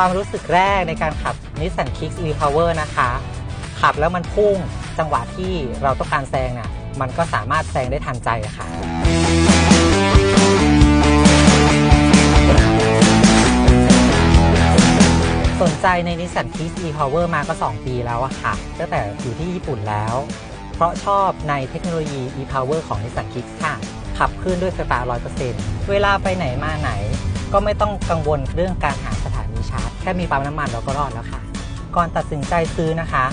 ความรู้สึกแรกในการขับ Nissan Kicks e-Power นะคะ ขับแล้วมันพุ่งจังหวะที่เราต้องการแซงน่ะมันก็สามารถแซงได้ทันใจะค่ะ สนใจใน Nissan Kicks e-Power มาก็ 2 ปีแล้วอะค่ะ ตั้งแต่อยู่ที่ญี่ปุ่นแล้ว เพราะชอบในเทคโนโลยี e-Power ของ Nissan Kicks ค่ะ ขับเคลื่อนด้วยไฟฟ้า100%เวลาไปไหนมาไหน ก็ไม่ต้องกังวลเรื่องการหา ค่มีปั๊มน้ำมันเราก็รอดแล้วค่ะ ก่อนตัดสินใจซื้อนะคะ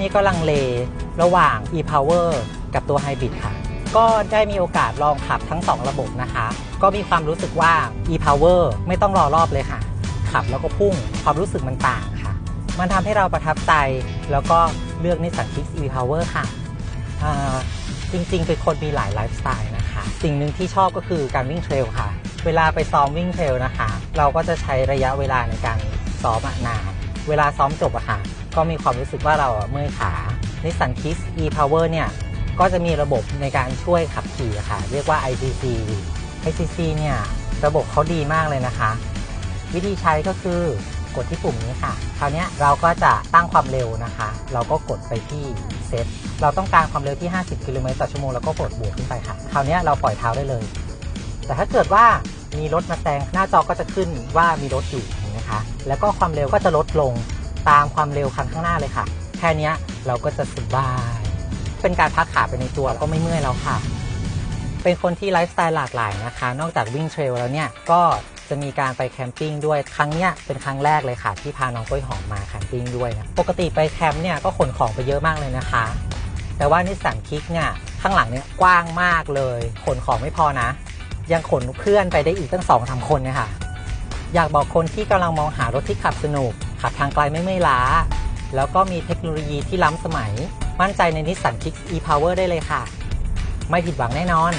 นี่ก็ลังเลระหว่าง e-Power กับตัว Hybrid ค่ะ ก็ได้มีโอกาสลองขับทั้ง 2 ระบบนะคะ ก็มีความรู้สึกว่า e-Power ไม่ต้องรอรอบเลยค่ะ ขับแล้วก็พุ่งความรู้สึกมันต่างค่ะ มันทำให้เราประทับใจแล้วก็เลือก Nissan Kicks e-Power ค่ะอ่าจริงๆเป็นคนมีหลายไลฟ์สไตล์นะคะ สิ่งหนึ่งที่ชอบก็คือการวิ่งเทรลค่ะ เวลาไปซ้อมวิ่งเทรลนะคะ เราก็จะใช้ระยะเวลาในการ ซ้อมนานเวลาซ้อมจบอะค่ะ ก็มีความรู้สึกว่าเราเมื่อยขา Nissan Kicks e-Power เนี่ย ก็จะมีระบบในการช่วยขับขี่ค่ะ เรียกว่า ICC ICC เนี่ย ระบบเขาดีมากเลยนะคะ วิธีใช้ก็คือกดที่ปุ่มนี้ค่ะ คราวนี้เราก็จะตั้งความเร็วนะคะ เราก็กดไปที่เซตเราต้องการความเร็วที่ 50 กิโลเมตรต่อชั่วโมงแล้วก็กดบวกขึ้นไปค่ะ คราวนี้เราปล่อยเท้าได้เลย แต่ถ้าเกิดว่ามีรถมาแซงหน้าจอก็จะขึ้นว่ามีรถอยู่ นไหมคะ แล้วก็ความเร็วก็จะลดลงตามความเร็วคันข้างหน้าเลยค่ะ แค่นี้เราก็จะสบาย เป็นการพักขาไปในตัวก็ไม่เมื่อยแล้วค่ะ เป็นคนที่ไลฟ์สไตล์หลากหลายนะคะ นอกจากวิ่งเทรลแล้วเนี่ยก็จะมีการไปแคมปิ้งด้วยครั้งเนี้ยเป็นครั้งแรกเลยค่ะ ที่พาน้องกล้วยหอมมาแคมปิ้งด้วยนะปกติไปแคมป์เนี่ยก็ขนของไปเยอะมากเลยนะคะ แต่ว่านิสสันคิกเนี่ยข้างหลังเนี่ยกว้างมากเลย ขนของไม่พอนะ ยังขนเพื่อนไปได้อีกตั้งสองสามคนเนี่ยค่ะ อยากบอกคนที่กำลังมองหารถที่ขับสนุก ขับทางไกลไม่เมื่อยล้า แล้วก็มีเทคโนโลยีที่ล้ำสมัย มั่นใจในนิสสันคิก e-power ได้เลยค่ะ ไม่ผิดหวังแน่นอน